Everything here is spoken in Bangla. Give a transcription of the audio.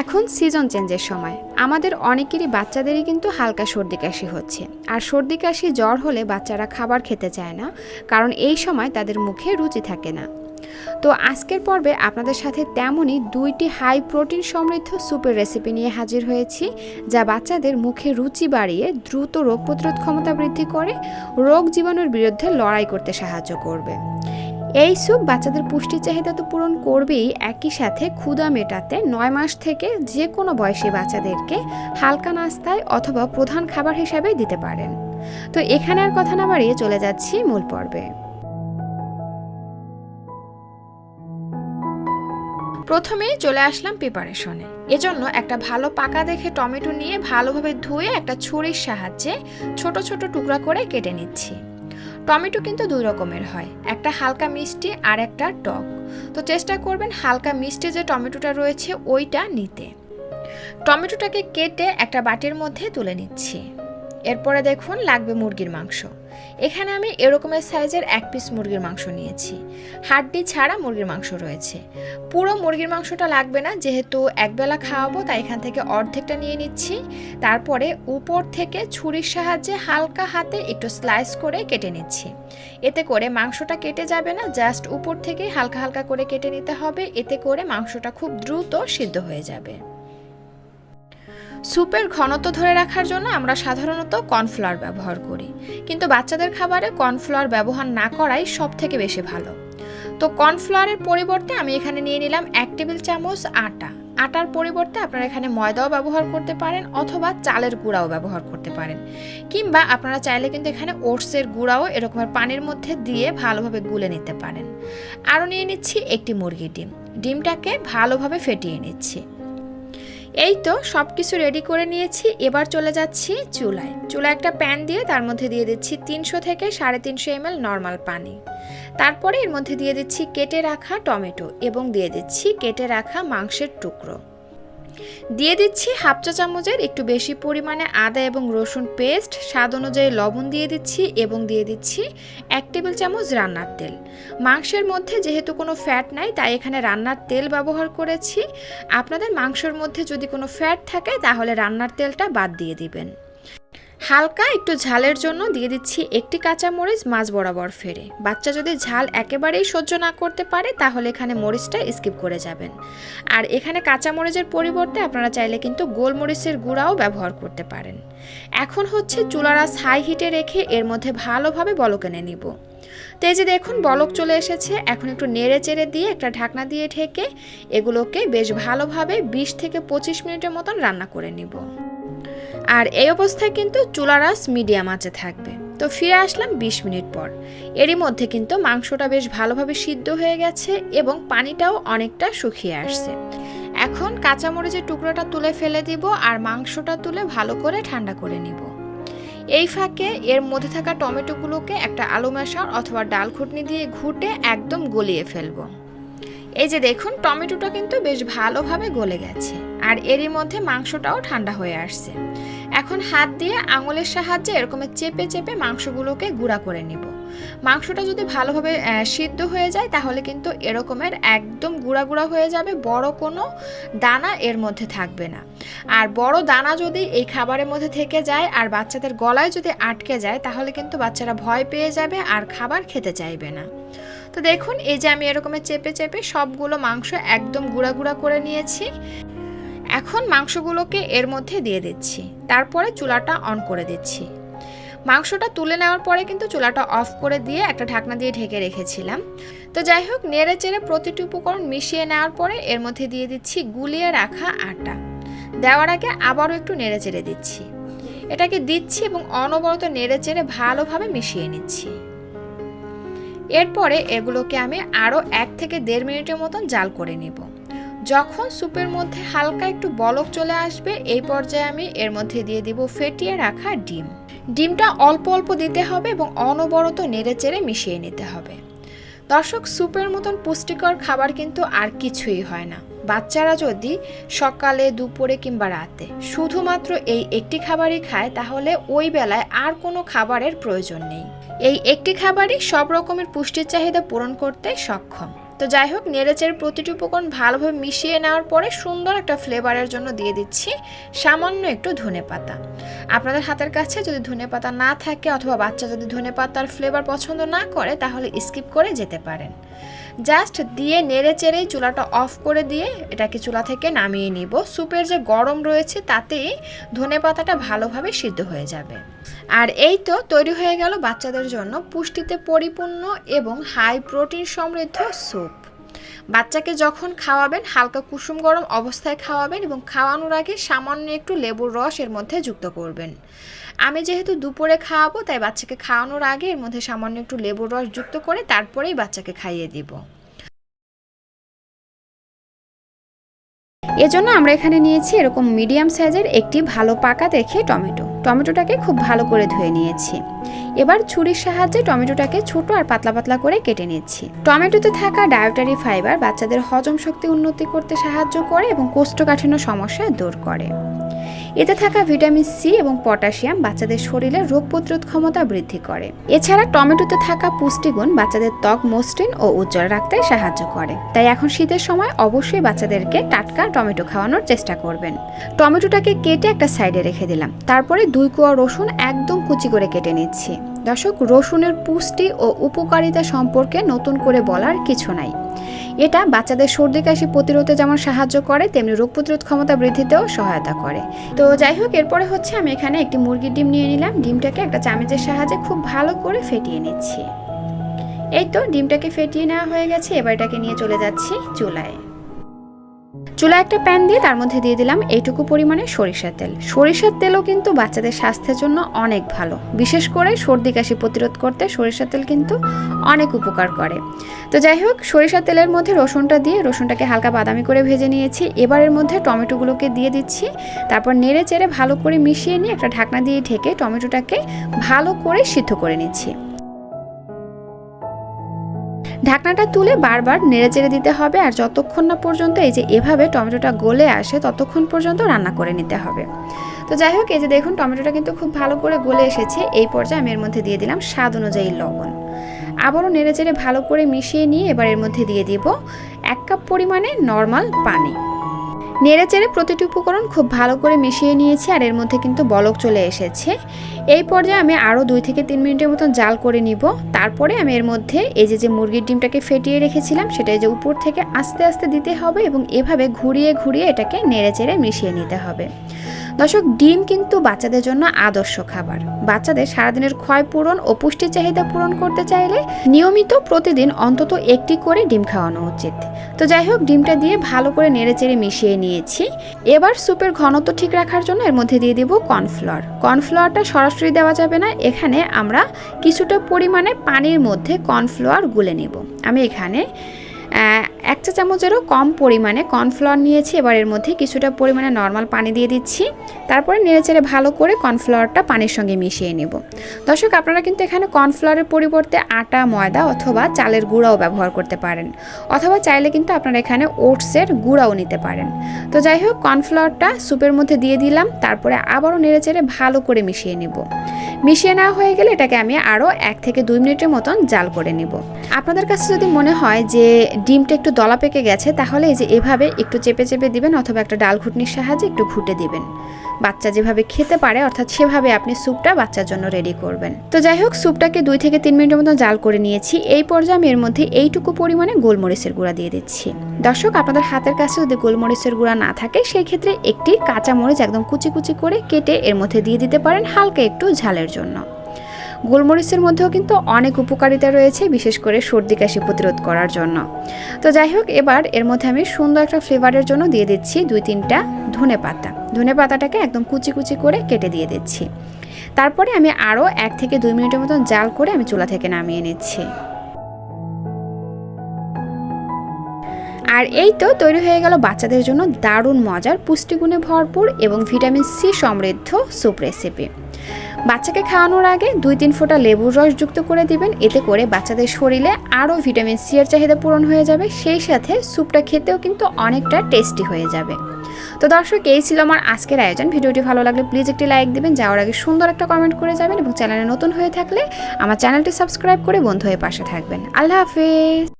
এখন সিজন চেঞ্জের সময়। আমাদের অনেকেরই বাচ্চাদেরই কিন্তু হালকা সর্দি কাশি হচ্ছে। আর সর্দি কাশি জ্বর হলে বাচ্চারা খাবার খেতে চায় না, কারণ এই সময় তাদের মুখে রুচি থাকে না। তো আজকের পর্বে আপনাদের সাথে তেমনই দুইটি হাই প্রোটিন সমৃদ্ধ স্যুপের রেসিপি নিয়ে হাজির হয়েছি, যা বাচ্চাদের মুখে রুচি বাড়িয়ে দ্রুত রোগ প্রতিরোধ ক্ষমতা বৃদ্ধি করে, রোগ জীবাণুর বিরুদ্ধে লড়াই করতে সাহায্য করবে। এই স্যুপ বাচ্চাদের পুষ্টি চাহিদা তো পূরণ করবেই। একই সাথে ক্ষুধা মেটাতে নয় মাস থেকে যে কোনো বয়সী বাচ্চাদেরকে হালকা নাস্তায় অথবা প্রধান খাবার হিসাবে দিতে পারেন। তো এখানে আর কথা না বাড়িয়ে চলে যাচ্ছি মূল পর্বে। প্রথমেই চলে আসলাম প্রিপারেশনে এজন্য একটা ভালো পাকা দেখে টমেটো নিয়ে ভালোভাবে ধুয়ে একটা ছুরির সাহায্যে ছোট ছোট টুকরা করে কেটে নিচ্ছি। টমেটো কিন্তু দুই রকমের হয়, একটা হালকা মিষ্টি আর একটা টক। তো চেষ্টা করবেন হালকা মিষ্টি যে টমেটোটা রয়েছে ওইটা নিতে। টমেটোটাকে কেটে একটা বাটির মধ্যে তুলে নিচ্ছি। এরপরে দেখুন লাগবে মুরগির মাংস। এখানে আমি এরকমের সাইজের এক পিস মুরগির মাংস নিয়েছি। হাড্ডি ছাড়া মুরগির মাংস রয়েছে। পুরো মুরগির মাংসটা লাগবে না, যেহেতু একবেলা খাওয়াবো, তাই এখান থেকে অর্ধেকটা নিয়ে নিচ্ছি। তারপরে উপর থেকে ছুরির সাহায্যে হালকা হাতে একটু স্লাইস করে কেটে নিচ্ছি। এতে করে মাংসটা কেটে যাবে না জাস্ট উপর থেকে হালকা হালকা করে কেটে নিতে হবে। এতে করে মাংসটা খুব দ্রুত সিদ্ধ হয়ে যাবে। স্যুপের ঘনত্ব ধরে রাখার জন্য আমরা সাধারণত কর্নফ্লাওয়ার ব্যবহার করি। কিন্তু বাচ্চাদের খাবারে কর্নফ্লাওয়ার ব্যবহার না করাই সব থেকে বেশি ভালো। তো কর্নফ্লাওয়ারের পরিবর্তে আমি এখানে নিয়ে নিলাম এক টেবিল চামচ আটা। আটার পরিবর্তে আপনারা এখানে ময়দাও ব্যবহার করতে পারেন অথবা চালের গুঁড়াও ব্যবহার করতে পারেন। কিংবা আপনারা চাইলে কিন্তু এখানে ওটসের গুঁড়াও এরকমের পানির মধ্যে দিয়ে ভালোভাবে গুলে নিতে পারেন। আরও নিয়ে নিচ্ছি একটি মুরগি ডিম। ডিমটাকে ভালোভাবে ফেটিয়ে নিচ্ছি। এই তো সব কিছু রেডি করে নিয়েছি, এবার চলে যাচ্ছি চুলায়। চুলা একটা প্যান দিয়ে তার মধ্যে দিয়ে দিচ্ছি তিনশো থেকে সাড়ে তিনশো এম এল নর্মাল পানি। তারপরে এর মধ্যে দিয়ে দিচ্ছি কেটে রাখা টমেটো এবং দিয়ে দিচ্ছি কেটে রাখা মাংসের টুকরো। দিয়ে দিচ্ছি হাফ চা চামচের একটু বেশি পরিমাণে আদা এবং রসুন পেস্ট, স্বাদ অনুযায়ী লবণ দিয়ে দিচ্ছি এবং দিয়ে দিচ্ছি এক টেবিল চামচ রান্নার তেল। মাংসের মধ্যে যেহেতু কোনো ফ্যাট নাই, তাই এখানে রান্নার তেল ব্যবহার করেছি। আপনাদের মাংসের মধ্যে যদি কোনো ফ্যাট থাকে, তাহলে রান্নার তেলটা বাদ দিয়ে দিবেন। হালকা একটু ঝালের জন্য দিয়ে দিচ্ছি একটি কাঁচা মরিচ মাছ বরাবর ফেরে। বাচ্চা যদি ঝাল একেবারেই সহ্য না করতে পারে, তাহলে এখানে মরিচটা স্কিপ করে যাবেন। আর এখানে কাঁচা মরিচের পরিবর্তে আপনারা চাইলে কিন্তু গোলমরিচের গুঁড়াও ব্যবহার করতে পারেন। এখন হচ্ছে চুলারাস হাই হিটে রেখে এর মধ্যে ভালোভাবে বলকেনে নিব। তো এই যে দেখুন বলক চলে এসেছে। এখন একটু নেড়ে চেড়ে দিয়ে একটা ঢাকনা দিয়ে ঢেকে এগুলোকে বেশ ভালোভাবে বিশ থেকে পঁচিশ মিনিটের মতন রান্না করে নিব। আর এই অবস্থায় কিন্তু চুলারাস মিডিয়াম আঁচে থাকবে। তো ফিরে আসলাম বিশ মিনিট পর। এরই মধ্যে কিন্তু মাংসটা বেশ ভালোভাবে সিদ্ধ হয়ে গেছে এবং পানিটাও অনেকটা শুকিয়ে আসছে। এখন কাঁচামরিচের টুকরোটা তুলে ফেলে দিব আর মাংসটা তুলে ভালো করে ঠান্ডা করে নিব। এই ফাঁকে এর মধ্যে থাকা টমেটোগুলোকে একটা আলু মেশার অথবা ডাল ঘুটনি দিয়ে ঘুটে একদম গলিয়ে ফেলব। এই যে দেখুন, টমেটোটা কিন্তু বেশ ভালোভাবে গলে গেছে আর এরই মধ্যে মাংসটাও ঠান্ডা হয়ে আসছে। এখন হাত দিয়ে আঙুলের সাহায্যে এরকম চেপে চেপে মাংসগুলোকে গুঁড়া করে নিব। মাংসটা যদি ভালোভাবে সিদ্ধ হয়ে যায়, তাহলে কিন্তু এরকমের একদম গুঁড়া গুঁড়া হয়ে যাবে, বড় কোনো দানা এর মধ্যে থাকবে না। আর বড় দানা যদি এই খাবারের মধ্যে থেকে যায়, আর বাচ্চাদের গলায় যদি আটকে যায়, তাহলে কিন্তু বাচ্চারা ভয় পেয়ে যাবে আর খাবার খেতে চাইবে না। তো দেখুন, এই যে আমি এরকমের চেপে চেপে সবগুলো মাংস একদম গুঁড়া গুঁড়া করে নিয়েছি। এখন মাংসগুলোকে এর মধ্যে দিয়ে দিচ্ছি। তারপরে চুলাটা অন করে দিচ্ছি। মাংসটা তুলে নেওয়ার পরে কিন্তু চুলাটা অফ করে দিয়ে একটা ঢাকনা দিয়ে ঢেকে রেখেছিলাম। তো যাই হোক, নেড়ে চেড়ে প্রতিটি উপকরণ মিশিয়ে নেওয়ার পরে এর মধ্যে দিয়ে দিচ্ছি গুলিয়ে রাখা আটা। দেওয়ার আগে আবারও একটু নেড়ে চেড়ে দিচ্ছি। এটাকে দিচ্ছি এবং অনবরত নেড়ে চেড়ে ভালোভাবে মিশিয়ে নিচ্ছি। এরপরে এগুলোকে আমি আরও এক থেকে দেড় মিনিটের মতন জাল করে নেব। যখন স্যুপের মধ্যে হালকা একটু বলক চলে আসবে, এই পর্যায়ে আমি এর মধ্যে দিয়ে দিব ফেটিয়ে রাখা ডিম। ডিমটা অল্প অল্প দিতে হবে এবং অনবরত নেড়ে চেড়ে মিশিয়ে নিতে হবে। দর্শক, স্যুপের মতন পুষ্টিকর খাবার কিন্তু আর কিছুই হয় না। বাচ্চারা যদি সকালে, দুপুরে কিংবা রাতে শুধুমাত্র এই একটি খাবারই খায়, তাহলে ওই বেলায় আর কোনো খাবারের প্রয়োজন নেই। এই একটি খাবারই সব রকমের পুষ্টির চাহিদা পূরণ করতে সক্ষম। তো যাই হোক নেড়েচের প্রতিটি উপকরণ ভালোভাবে মিশিয়ে নেওয়ার পরে সুন্দর একটা ফ্লেভারের জন্য দিয়ে দিচ্ছি সামান্য একটু ধনে পাতা। আপনাদের হাতের কাছে যদি ধনে পাতা না থাকে অথবা বাচ্চা যদি ধনে পাতার ফ্লেভার পছন্দ না করে, তাহলে স্কিপ করে যেতে পারেন। জাস্ট দিয়ে নেড়ে চেড়েই চুলাটা অফ করে দিয়ে এটাকে চুলা থেকে নামিয়ে নিব। স্যুপের যে গরম রয়েছে তাতেই ধনে পাতাটা ভালোভাবে সিদ্ধ হয়ে যাবে। আর এই তো তৈরি হয়ে গেল বাচ্চাদের জন্য পুষ্টিতে পরিপূর্ণ এবং হাই প্রোটিন সমৃদ্ধ স্যুপ বাচ্চাকে যখন খাওয়াবেন, হালকা কুসুম গরম অবস্থায় খাওয়াবেন এবং খাওয়ানোর আগে সামান্য একটু লেবুর রস এর মধ্যে যুক্ত করবেন। আমি যেহেতু দুপুরে খাওয়াবো, তাই বাচ্চাকে খাওয়ানোর আগে এর মধ্যে সামান্য একটু লেবুর রস যুক্ত করে তারপরেই বাচ্চাকে খাইয়ে দিব। এজন্য আমরা এখানে নিয়েছি এরকম মিডিয়াম সাইজের একটি ভালো পাকা দেখে টমেটো। টমেটোটাকে খুব ভালো করে ধুয়ে নিয়েছি। এবার ছুরির সাহায্যে টমেটোটাকে ছোট আর পাতলা পাতলা করে কেটে নিচ্ছি। টমেটোতে থাকা ডায়েটারি ফাইবার বাচ্চাদের হজম শক্তি উন্নতি করতে সাহায্য করে এবং কোষ্ঠকাঠিন্য সমস্যা দূর করে। এতে থাকা ভিটামিন সি এবং পটাশিয়াম বাচ্চাদের শরীরে রোগ প্রতিরোধ ক্ষমতা বৃদ্ধি করে। এছাড়া টমেটোতে থাকা পুষ্টিগুণ বাচ্চাদের ত্বক, মসৃণ ও উজ্জ্বল রাখতে সাহায্য করে। তাই এখন শীতের সময় অবশ্যই বাচ্চাদেরকে টাটকা টমেটো খাওয়ানোর চেষ্টা করবেন। টমেটোটাকে কেটে একটা সাইডে রেখে দিলাম। তারপরে দুই কোয়া রসুন একদম কুচি করে কেটে নিচ্ছি। দর্শক, রসুনের পুষ্টি ও উপকারিতা সম্পর্কে নতুন করে বলার কিছু নাই। এটা বাচ্চাদের সর্দি, কাশি প্রতিরোধে যেমন সাহায্য করে, তেমনি রোগ প্রতিরোধ ক্ষমতা বৃদ্ধিতেও সহায়তা করে। তো যাই হোক, এরপরে হচ্ছে আমি এখানে একটি মুরগির ডিম নিয়ে নিলাম। ডিমটাকে একটা চামচের সাহায্যে খুব ভালো করে ফেটিয়ে নিচ্ছি। এই তো, ডিমটাকে ফেটিয়ে নেওয়া হয়ে গেছে। এবার এটাকে নিয়ে চলে যাচ্ছি চুলায়। চুলা একটা প্যান দিয়ে তার মধ্যে দিয়ে দিলাম এইটুকু পরিমাণে সরিষার তেল। সরিষার তেলও কিন্তু বাচ্চাদের স্বাস্থ্যের জন্য অনেক ভালো। বিশেষ করে সর্দি কাশি প্রতিরোধ করতে সরিষার তেল কিন্তু অনেক উপকার করে। তো যাই হোক, সরিষার তেলের মধ্যে রসুনটা দিয়ে, রসুনটাকে হালকা বাদামি করে ভেজে নিয়েছি। এবারের মধ্যে টমেটোগুলোকে দিয়ে দিচ্ছি। তারপর নেড়ে চেড়ে ভালো করে মিশিয়ে নিয়ে একটা ঢাকনা দিয়ে ঢেকে টমেটোটাকে ভালো করে সিদ্ধ করে নিচ্ছি। ঢাকনাটা তুলে বারবার নেড়ে চেড়ে দিতে হবে আর যতক্ষণ না পর্যন্ত এই যে এভাবে টমেটোটা গলে আসে ততক্ষণ পর্যন্ত রান্না করে নিতে হবে। তো যাই হোক, এই যে দেখুন, টমেটোটা কিন্তু খুব ভালো করে গলে এসেছে। এই পর্যায়ে আমি এর মধ্যে দিয়ে দিলাম স্বাদ অনুযায়ী লবণ। আবারও নেড়ে চেড়ে ভালো করে মিশিয়ে নিয়ে এবার এর মধ্যে দিয়ে দিব এক কাপ পরিমাণে নর্মাল পানি। নেড়ে চেড়ে প্রতিটি উপকরণ খুব ভালো করে মিশিয়ে নিয়েছি আর এর মধ্যে কিন্তু বলক চলে এসেছে। এই পর্যায়ে আমি আরও দুই থেকে তিন মিনিটের মতন জাল করে নিব। তারপরে আমি এর মধ্যে এই যে যে মুরগির ডিমটাকে ফেটিয়ে রেখেছিলাম, সেটা যে উপর থেকে আস্তে আস্তে দিতে হবে এবং এভাবে ঘুরিয়ে ঘুরিয়ে এটাকে নেড়েচেড়ে মিশিয়ে নিতে হবে। দর্শক, ডিম কিন্তু বাচ্চাদের জন্য আদর্শ খাবার। বাচ্চাদের সারাদিনের ক্ষয় পূরণ ও পুষ্টি চাহিদা পূরণ করতে চাইলে নিয়মিত প্রতিদিন অন্তত একটি করে ডিম খাওয়ানো উচিত। তো যাই হোক, ডিমটা দিয়ে ভালো করে নেড়ে চেড়ে মিশিয়ে নিয়েছি। এবার স্যুপের ঘনত্ব ঠিক রাখার জন্য এর মধ্যে দিয়ে দিব কর্নফ্লাওয়ার কর্নফ্লাওয়ারটা সরাসরি দেওয়া যাবে না। এখানে আমরা কিছুটা পরিমাণে পানির মধ্যে কর্নফ্লাওয়ার গুলে নেব। আমি এখানে এক চা চামচেরও কম পরিমাণে কর্নফ্লাওয়ার নিয়েছি, এবার এর মধ্যে কিছুটা পরিমাণে নর্মাল পানি দিয়ে দিচ্ছি। তারপরে নেড়েচেড়ে ভালো করে কর্নফ্লাওয়ারটা পানির সঙ্গে মিশিয়ে নেব। দর্শক, আপনারা কিন্তু এখানে কর্নফ্লাওয়ারের পরিবর্তে আটা, ময়দা অথবা চালের গুঁড়াও ব্যবহার করতে পারেন। অথবা চাইলে কিন্তু আপনারা এখানে ওটসের গুঁড়াও নিতে পারেন। তো যাই হোক, কর্নফ্লাওয়ারটা স্যুপের মধ্যে দিয়ে দিলাম, তারপরে আবারও নেড়েচেড়ে ভালো করে মিশিয়ে নেব। মিশিয়ে নেওয়া হয়ে গেলে এটাকে আমি আরও এক থেকে দুই মিনিটের মতন জাল করে নেব। আপনাদের কাছে যদি মনে হয় যে ডিমটা একটু দলা পেকে গেছে, তাহলে এই যে এভাবে একটু চেপে চেপে দিবেন অথবা একটা ডাল ঘুটনির সাহায্যে একটু ঘুটে দিবেন। বাচ্চা যেভাবে খেতে পারে, অর্থাৎ সেভাবে আপনি স্যুপটা বাচ্চার জন্য রেডি করবেন। তো যাই হোক, স্যুপটাকে দুই থেকে তিন মিনিটের মতো জাল করে নিয়েছি। এই পর্যায়ে আমি এর মধ্যে এইটুকু পরিমাণে গোলমরিচের গুঁড়া দিয়ে দিচ্ছি। দর্শক, আপনাদের হাতের কাছে যদি গোলমরিচের গুঁড়া না থাকে সেই ক্ষেত্রে একটি কাঁচা মরিচ একদম কুচি কুচি করে কেটে এর মধ্যে দিয়ে দিতে পারেন হালকা একটু ঝালের জন্য। গোলমরিচের মধ্যেও কিন্তু অনেক উপকারিতা রয়েছে, বিশেষ করে সর্দি কাশি প্রতিরোধ করার জন্য। তো যাই হোক, এবার এর মধ্যে আমি সুন্দর একটা ফ্লেভারের জন্য দিয়ে দিচ্ছি দুই তিনটা ধনে পাতা। ধনে পাতাটাকে একদম কুচি কুচি করে কেটে দিয়ে দিচ্ছি। তারপরে আমি আরও এক থেকে দুই মিনিটের মতন জাল করে আমি চুলা থেকে নামিয়ে নিচ্ছি। আর এই তো তৈরি হয়ে গেল বাচ্চাদের জন্য দারুণ মজার পুষ্টিগুণে ভরপুর এবং ভিটামিন সি সমৃদ্ধ স্যুপ রেসিপি। বাচ্চাকে খাওয়ানোর আগে দুই তিন ফোঁটা লেবুর রস যুক্ত করে দিবেন। এতে করে বাচ্চাদের শরীরে আরও ভিটামিন সি এর চাহিদা পূরণ হয়ে যাবে। সেই সাথে স্যুপটা খেতেও কিন্তু অনেকটা টেস্টি হয়ে যাবে। তো দর্শক, এই ছিল আমার আজকের আয়োজন। ভিডিওটি ভালো লাগলে প্লিজ একটি লাইক দিবেন। যাওয়ার আগে সুন্দর একটা কমেন্ট করে যাবেন এবং চ্যানেলে নতুন হয়ে থাকলে আমার চ্যানেলটি সাবস্ক্রাইব করে বন্ধু হয়ে পাশে থাকবেন। আল্লাহ হাফিজ।